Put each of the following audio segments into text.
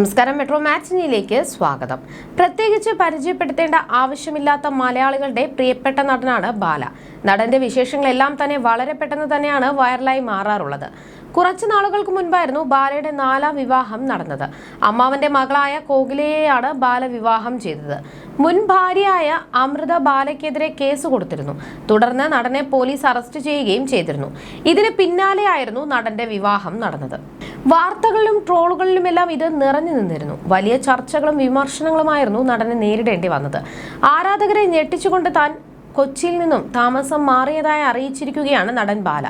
നമസ്കാരം. മെട്രോ മാറ്റിനിയിലേക്ക് സ്വാഗതം. പ്രത്യേകിച്ച് പരിചയപ്പെടുത്തേണ്ട ആവശ്യമില്ലാത്ത മലയാളികളുടെ പ്രിയപ്പെട്ട നടനാണ് ബാല. നടന്റെ വിശേഷങ്ങളെല്ലാം തന്നെ വളരെ പെട്ടെന്ന് തന്നെയാണ് വൈറലായി മാറാറുള്ളത്. കുറച്ചു നാളുകൾക്ക് മുൻപായിരുന്നു ബാലയുടെ നാലാം വിവാഹം നടന്നത്. അമ്മാവന്റെ മകളായ കോകിലയെയാണ് ബാല വിവാഹം ചെയ്തത്. മുൻ ഭാര്യയായ അമൃത ബാലയ്ക്കെതിരെ കേസ് കൊടുത്തിരുന്നു. തുടർന്ന് നടനെ പോലീസ് അറസ്റ്റ് ചെയ്യുകയും ചെയ്തിരുന്നു. ഇതിന് പിന്നാലെയായിരുന്നു നടന്റെ വിവാഹം നടന്നത്. വാർത്തകളിലും ട്രോളുകളിലുമെല്ലാം ഇത് നിറഞ്ഞു നിന്നിരുന്നു. വലിയ ചർച്ചകളും വിമർശനങ്ങളുമായിരുന്നു നടനെ നേരിടേണ്ടി വന്നത്. ആരാധകരെ ഞെട്ടിച്ചുകൊണ്ട് താൻ കൊച്ചിയിൽ നിന്നും താമസം മാറിയതായി അറിയിച്ചിരിക്കുകയാണ് നടൻ ബാല.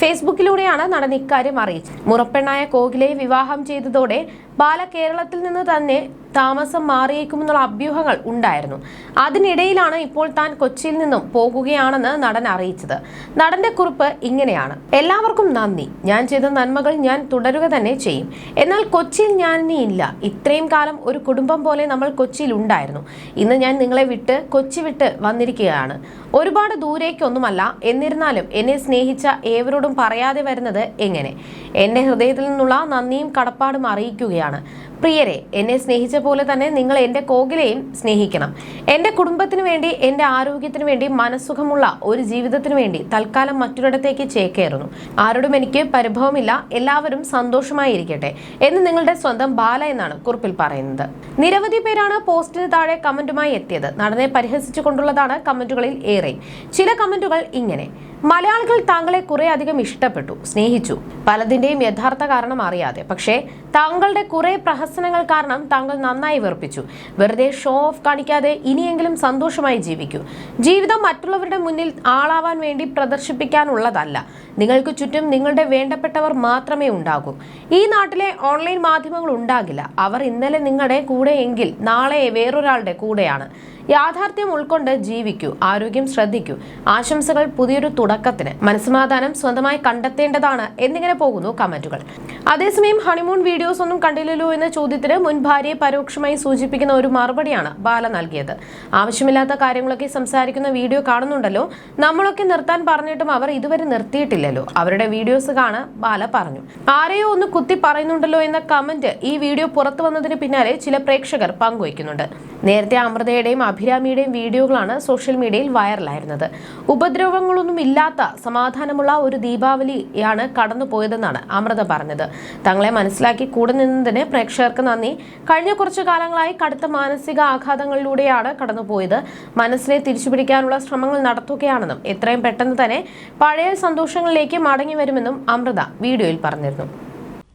ഫേസ്ബുക്കിലൂടെയാണ് നടൻ ഇക്കാര്യം അറിയിച്ചത്. മുറപ്പെണ്ണായ കോകിലയെ വിവാഹം ചെയ്തതോടെ ബാല കേരളത്തിൽ നിന്ന് തന്നെ താമസം മാറിയേക്കുമെന്നുള്ള അഭ്യൂഹങ്ങൾ ഉണ്ടായിരുന്നു. അതിനിടയിലാണ് ഇപ്പോൾ താൻ കൊച്ചിയിൽ നിന്നും പോകുകയാണെന്ന് നടൻ അറിയിച്ചത്. നടന്റെ കുറിപ്പ് ഇങ്ങനെയാണ്. എല്ലാവർക്കും നന്ദി. ഞാൻ ചെയ്ത നന്മകൾ ഞാൻ തുടരുക തന്നെ ചെയ്യും. എന്നാൽ കൊച്ചിയിൽ ഞാൻ ഇനി ഇല്ല. ഇത്രയും കാലം ഒരു കുടുംബം പോലെ നമ്മൾ കൊച്ചിയിൽ ഉണ്ടായിരുന്നു. ഇന്ന് ഞാൻ നിങ്ങളെ വിട്ട് കൊച്ചി വിട്ട് വന്നിരിക്കുകയാണ്. ഒരുപാട് ദൂരേക്കൊന്നുമല്ല. എന്നിരുന്നാലും എന്നെ സ്നേഹിച്ച ഏവരോടും പറയാതെ വരുന്നത് എങ്ങനെ? എന്റെ ഹൃദയത്തിൽ നിന്നുള്ള നന്ദിയും കടപ്പാടും അറിയിക്കുകയാണ്. പ്രിയരെ എന്നെ സ്നേഹിച്ച പോലെ തന്നെ നിങ്ങൾ എന്റെ കോകിലയും സ്നേഹിക്കണം. എന്റെ കുടുംബത്തിന് വേണ്ടി എന്റെ ആരോഗ്യത്തിന് വേണ്ടി മനസ്സുഖമുള്ള ഒരു ജീവിതത്തിന് വേണ്ടി തൽക്കാലം മറ്റൊരിടത്തേക്ക് ചേക്കേറുന്നു. ആരോടും എനിക്ക് പരിഭവമില്ല എല്ലാവരും സന്തോഷമായിരിക്കട്ടെ എന്ന് നിങ്ങളുടെ സ്വന്തം ബാല എന്നാണ് കുറിപ്പിൽ പറയുന്നത്. നിരവധി പേരാണ് പോസ്റ്റിന് താഴെ കമന്റുമായി എത്തിയത്. നടനെ പരിഹസിച്ചുകൊണ്ടുള്ളതാണ് കമന്റുകളിൽ ഏറെ. ചില കമന്റുകൾ ഇങ്ങനെ. മലയാളികൾ താങ്കളെ കുറെ അധികം ഇഷ്ടപ്പെട്ടു സ്നേഹിച്ചു പലതിന്റെയും യഥാർത്ഥ കാരണം അറിയാതെ. പക്ഷേ താങ്കളുടെ കുറെ പ്രഹസനങ്ങൾ കാരണം താങ്കൾ നന്നായി വെറുപ്പിച്ചു. വെറുതെ ഷോ ഓഫ് കാണിക്കാതെ ഇനിയെങ്കിലും സന്തോഷമായി ജീവിക്കൂ. ജീവിതം മറ്റുള്ളവരുടെ മുന്നിൽ ആളാവാൻ വേണ്ടി പ്രദർശിപ്പിക്കാനുള്ളതല്ല. നിങ്ങൾക്ക് ചുറ്റും നിങ്ങളുടെ വേണ്ടപ്പെട്ടവർ മാത്രമേ ഉണ്ടാകൂ. ഈ നാട്ടിലെ ഓൺലൈൻ മാധ്യമങ്ങൾ ഉണ്ടാകില്ല. അവർ ഇന്നലെ നിങ്ങളുടെ കൂടെെങ്കിൽ നാളെ വേറൊരാളുടെ കൂടെയാണ്. യാഥാർത്ഥ്യം ഉൾക്കൊണ്ട് ജീവിക്കൂ ആരോഗ്യം ശ്രദ്ധിക്കൂ. ആശംസകൾ പുതിയൊരു തുടക്കത്തിന്. മനസ്സമാധാനം സ്വന്തമായി കണ്ടെത്തേണ്ടതാണ് എന്നിങ്ങനെ പോകുന്നു കമന്റുകൾ. അതേസമയം ഹണിമൂൺ വീഡിയോസ് ഒന്നും കണ്ടില്ലല്ലോ എന്ന ചോദ്യത്തിന് മുൻ ഭാര്യയെ പരോക്ഷമായി സൂചിപ്പിക്കുന്ന ഒരു മറുപടിയാണ് ബാല നൽകിയത്. ആവശ്യമില്ലാത്ത കാര്യങ്ങളൊക്കെ സംസാരിക്കുന്ന വീഡിയോ കാണുന്നുണ്ടല്ലോ. നമ്മളൊക്കെ നിർത്താൻ പറഞ്ഞിട്ടും അവർ ഇതുവരെ നിർത്തിയിട്ടില്ലല്ലോ. അവരുടെ വീഡിയോസ് കാണാൻ ബാല പറഞ്ഞു. ആരെയോ ഒന്ന് കുത്തി പറയുന്നുണ്ടല്ലോ എന്ന കമന്റ് ഈ വീഡിയോ പുറത്തു വന്നതിന് പിന്നാലെ ചില പ്രേക്ഷകർ പങ്കുവയ്ക്കുന്നുണ്ട്. നേരത്തെ അമൃതയുടെയും അഭിരാമിയുടെയും വീഡിയോകളാണ് സോഷ്യൽ മീഡിയയിൽ വൈറലായിരുന്നത്. ഉപദ്രവങ്ങളൊന്നും ഇല്ലാത്ത സമാധാനമുള്ള ഒരു ദീപാവലിയാണ് കടന്നുപോയതെന്നാണ് അമൃത പറഞ്ഞത്. തങ്ങളെ മനസ്സിലാക്കി കൂടെ നിന്നതിന് പ്രേക്ഷകർക്ക് നന്ദി. കഴിഞ്ഞ കുറച്ചു കാലങ്ങളായി കടുത്ത മാനസിക ആഘാതങ്ങളിലൂടെയാണ് കടന്നുപോയത്. മനസ്സിനെ തിരിച്ചുപിടിക്കാനുള്ള ശ്രമങ്ങൾ നടത്തുകയാണെന്നും എത്രയും പെട്ടെന്ന് തന്നെ പഴയ സന്തോഷങ്ങളിലേക്ക് മടങ്ങി വരുമെന്നും അമൃത വീഡിയോയിൽ പറഞ്ഞിരുന്നു.